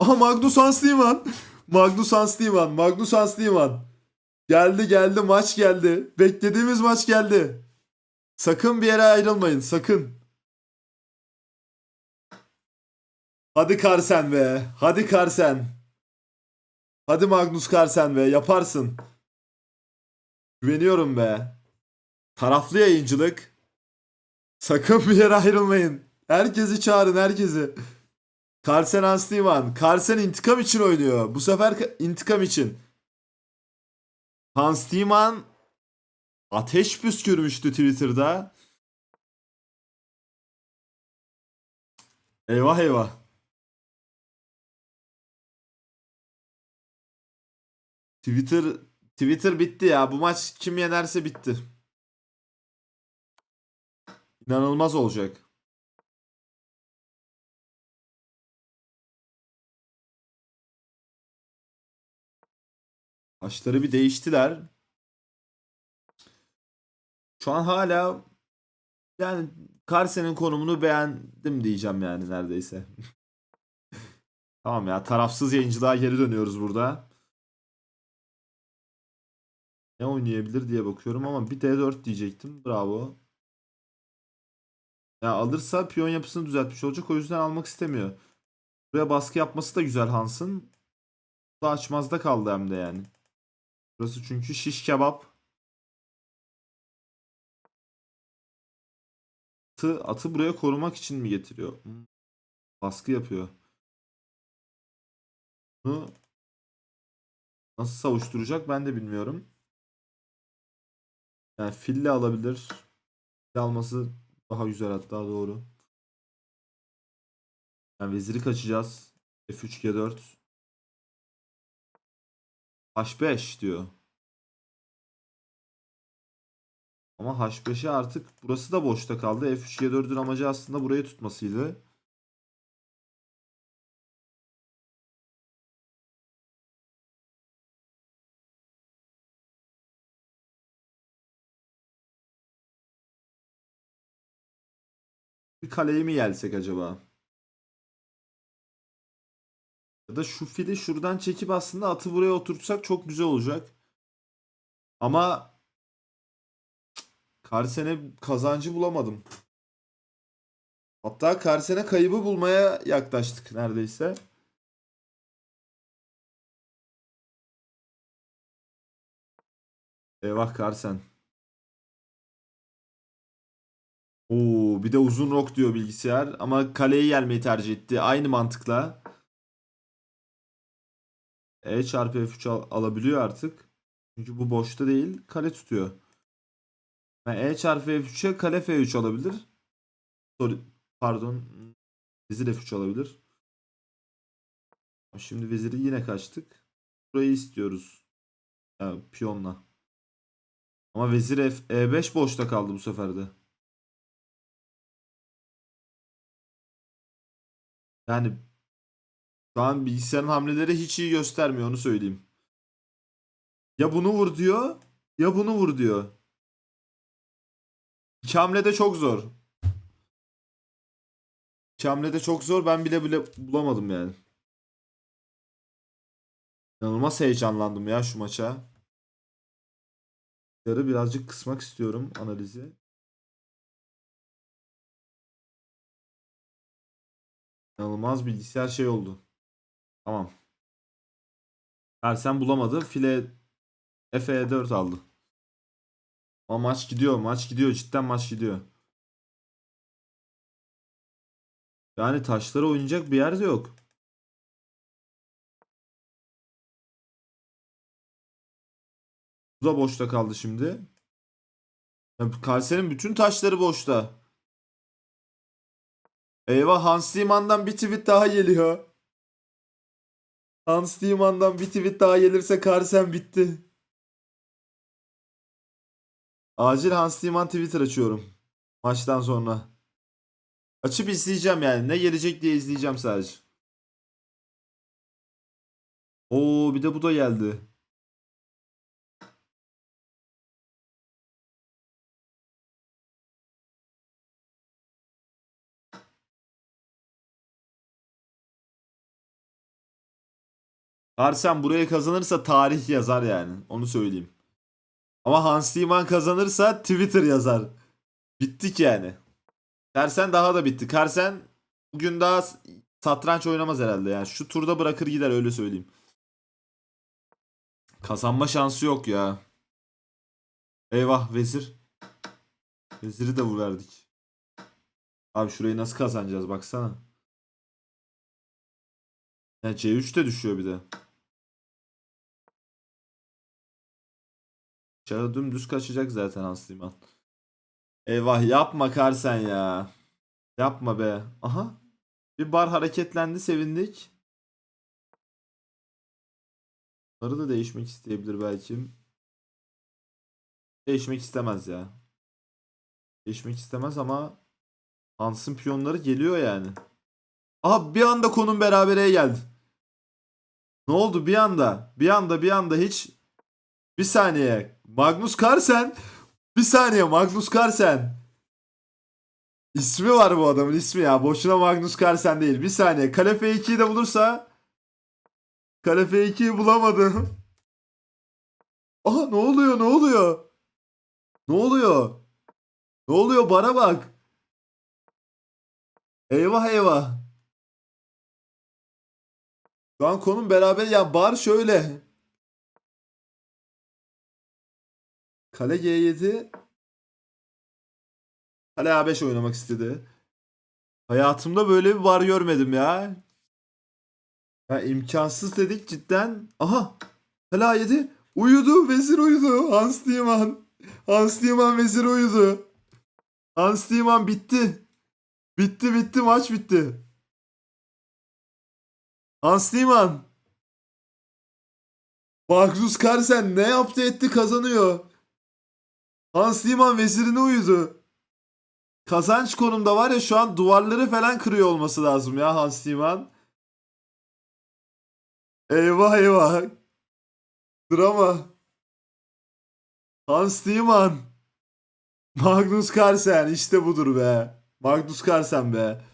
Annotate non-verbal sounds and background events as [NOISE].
Aha Magnus Hans. Magnus Hans. Magnus Hans. Geldi geldi maç geldi. Beklediğimiz maç geldi. Sakın bir yere ayrılmayın sakın. Hadi Carlsen be. Hadi Carlsen. Hadi Magnus Carlsen be. Yaparsın. Güveniyorum be. Taraflı yayıncılık. Sakın bir yere ayrılmayın. Herkesi çağırın herkesi. Carlsen Hans Niemann. Carlsen intikam için oynuyor. Bu sefer ka- intikam için. Hans Niemann ateş püskürmüştü Twitter'da. Eyvah eyvah. Twitter Twitter bitti ya. Bu maç kim yenerse bitti. İnanılmaz olacak. Başları bir değiştiler. Şu an hala yani Carlsen'in konumunu beğendim diyeceğim yani neredeyse. [LAUGHS] Tamam ya tarafsız yayıncılığa geri dönüyoruz burada. Ne oynayabilir diye bakıyorum ama bir D4 diyecektim. Bravo. Ya alırsa piyon yapısını düzeltmiş olacak. O yüzden almak istemiyor. Buraya baskı yapması da güzel Hans'ın. Bu da açmazda kaldı hem de yani. Burası çünkü şiş kebap. Atı, atı buraya korumak için mi getiriyor? Hmm. Baskı yapıyor. Bunu nasıl savuşturacak ben de bilmiyorum. Yani fille alabilir. Fille alması daha güzel hatta doğru. Yani veziri kaçacağız. F3 G4. H5 diyor. Ama H5'e artık burası da boşta kaldı. F3 G4'ün amacı aslında burayı tutmasıydı. Bir kaleyi mi yelsek acaba? Ya da şu fili şuradan çekip aslında atı buraya oturtsak çok güzel olacak. Ama Karsen'e kazancı bulamadım. Hatta Karsen'e kaybı bulmaya yaklaştık neredeyse. Eyvah Karsen. Oo, bir de uzun rok diyor bilgisayar ama kaleyi gelmeyi tercih etti. Aynı mantıkla. E çarpı F3 al- alabiliyor artık. Çünkü bu boşta değil. Kale tutuyor. Yani E çarpı F3'e kale F3 alabilir. Sorry, pardon. Vezir F3 alabilir. Şimdi veziri yine kaçtık. Burayı istiyoruz. Yani piyonla. Ama vezir F E5 boşta kaldı bu sefer de. Yani şu an bilgisayarın hamleleri hiç iyi göstermiyor onu söyleyeyim. Ya bunu vur diyor ya bunu vur diyor. İki hamle çok zor. İki hamle çok zor ben bile bile bulamadım yani. İnanılmaz heyecanlandım ya şu maça. Yarı birazcık kısmak istiyorum analizi. İnanılmaz bilgisayar şey oldu. Tamam. Ersen bulamadı. File Efe'ye 4 aldı. Ama maç gidiyor. Maç gidiyor. Cidden maç gidiyor. Yani taşları oynayacak bir yer de yok. Bu da boşta kaldı şimdi. Ya, Kalse'nin bütün taşları boşta. Eyvah Hans Liemann'dan bir tweet daha geliyor. Hans Liemann'dan bir tweet daha gelirse Carlsen bitti. Acil Hans Liemann Twitter açıyorum. Maçtan sonra. Açıp izleyeceğim yani. Ne gelecek diye izleyeceğim sadece. Oo bir de bu da geldi. Carlsen burayı kazanırsa tarih yazar yani. Onu söyleyeyim. Ama Hans Niemann kazanırsa Twitter yazar. Bittik yani. Carlsen daha da bitti. Carlsen bugün daha satranç oynamaz herhalde yani. Şu turda bırakır gider öyle söyleyeyim. Kazanma şansı yok ya. Eyvah vezir. Veziri de verdik. Abi şurayı nasıl kazanacağız baksana. Ya C3 de düşüyor bir de. Çağı dümdüz kaçacak zaten Hans Liman. Eyvah yapma Karsen ya. Yapma be. Aha. Bir bar hareketlendi sevindik. Bunları da değişmek isteyebilir belki. Değişmek istemez ya. Değişmek istemez ama Hans'ın piyonları geliyor yani. Aha bir anda konum berabere geldi. Ne oldu bir anda? Bir anda bir anda hiç bir saniye. Magnus Carlsen bir saniye Magnus Carlsen. İsmi var bu adamın ismi ya. Boşuna Magnus Carlsen değil. Bir saniye. Kale F2'yi de bulursa Kale F2'yi bulamadı. [LAUGHS] Aha ne oluyor ne oluyor? Ne oluyor? Ne oluyor bana bak. Eyvah eyvah. Şu an konum beraber ya bar şöyle. Kale G7 Kale A5 oynamak istedi. Hayatımda böyle bir bar görmedim ya. Ya imkansız dedik cidden. Aha. Kale A7 uyudu. Vezir uyudu. Hans Niemann. Hans Niemann vezir uyudu. Hans Niemann bitti. Bitti bitti maç bitti. Hans Niemann. Magnus Carlsen ne yaptı etti kazanıyor. Hans Niemann vezirine uyudu. Kazanç konumda var ya şu an duvarları falan kırıyor olması lazım ya Hans Niemann. Eyvah eyvah. Drama. Hans Niemann. Magnus Carlsen işte budur be. Magnus Carlsen be.